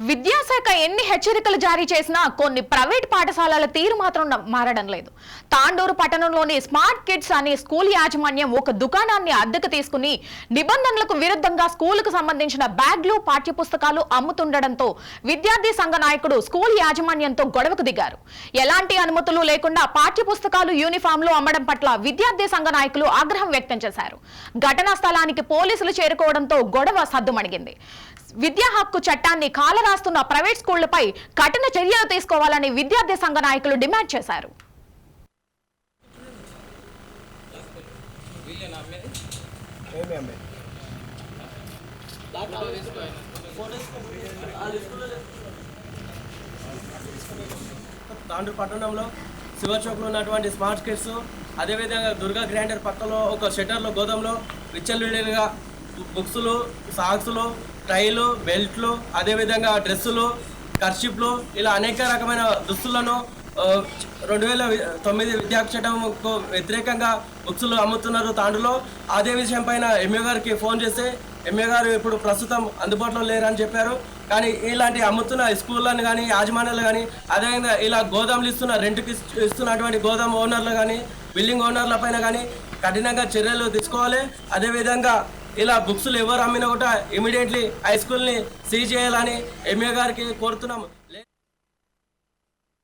విద్యాశాఖ ఎన్ని హెచ్చరికలు జారీ చేసినా కొన్ని ప్రైవేట్ పాఠశాలల తీరు మాత్రం మారడం లేదు. తాండూరు పట్టణంలోని స్మార్ట్ కిడ్స్ అనే స్కూల్ యాజమాన్యం ఒక దుకాణాన్ని అద్దెకు తీసుకుని నిబంధనలకు విరుద్ధంగా స్కూలుకు సంబంధించిన బ్యాగ్లు పాఠ్యపుస్తకాలు అమ్ముతుండటంతో విద్యార్థి సంఘ నాయకుడు స్కూల్ యాజమాన్యంతో గొడవకు దిగారు. ఎలాంటి అనుమతులు లేకుండా పాఠ్యపుస్తకాలు యూనిఫామ్లు అమ్మడం పట్ల విద్యార్థి సంఘ నాయకులు ఆగ్రహం వ్యక్తం చేశారు. ఘటనా స్థలానికి పోలీసులు చేరుకోవడంతో గొడవ సద్దుమణిగింది. విద్యా హక్కు చట్టాన్ని రాస్తున్న ప్రైవేట్ స్కూళ్ళపై కఠిన చర్యలు తీసుకోవాలని విద్యార్థి సంఘ నాయకులు డిమాండ్ చేశారు. ఏమి పట్టణంలో శివర్ చౌక్లో ఉన్నటువంటి స్మార్ట్ కిట్స్ అదేవిధంగా దుర్గా గ్రైండర్ పక్కలో ఒక షట్టర్లో గోదాంలో విచ్చలవిడిగా బుక్స్లు సాక్స్లు టైలు బెల్ట్లు అదేవిధంగా డ్రెస్సులు కర్షిప్లు ఇలా అనేక రకమైన దుస్తులను రెండు వేల తొమ్మిది విద్యా చట్టంకు వ్యతిరేకంగా బుక్స్లు అమ్ముతున్నారు తాండులో అదే విషయం పైన ఎంఏ గారికి ఫోన్ చేస్తే ఎంఏ గారు ఇప్పుడు ప్రస్తుతం అందుబాటులో లేరని చెప్పారు. కానీ ఇలాంటి అమ్ముతున్న స్కూళ్ళను కానీ యాజమాన్యాలు కానీ అదేవిధంగా ఇలా గోదాములు ఇస్తున్న రెంట్కి ఇస్తున్నటువంటి గోదాం ఓనర్లు కానీ బిల్డింగ్ ఓనర్ల పైన కానీ కఠినంగా చర్యలు తీసుకోవాలి. అదేవిధంగా ఇలా బుక్స్లు ఎవరు అమ్మినా కూడా ఇమీడియట్లీ హై స్కూల్ని సీజ్ చేయాలని ఎంఏ గారికి కోరుతున్నాము.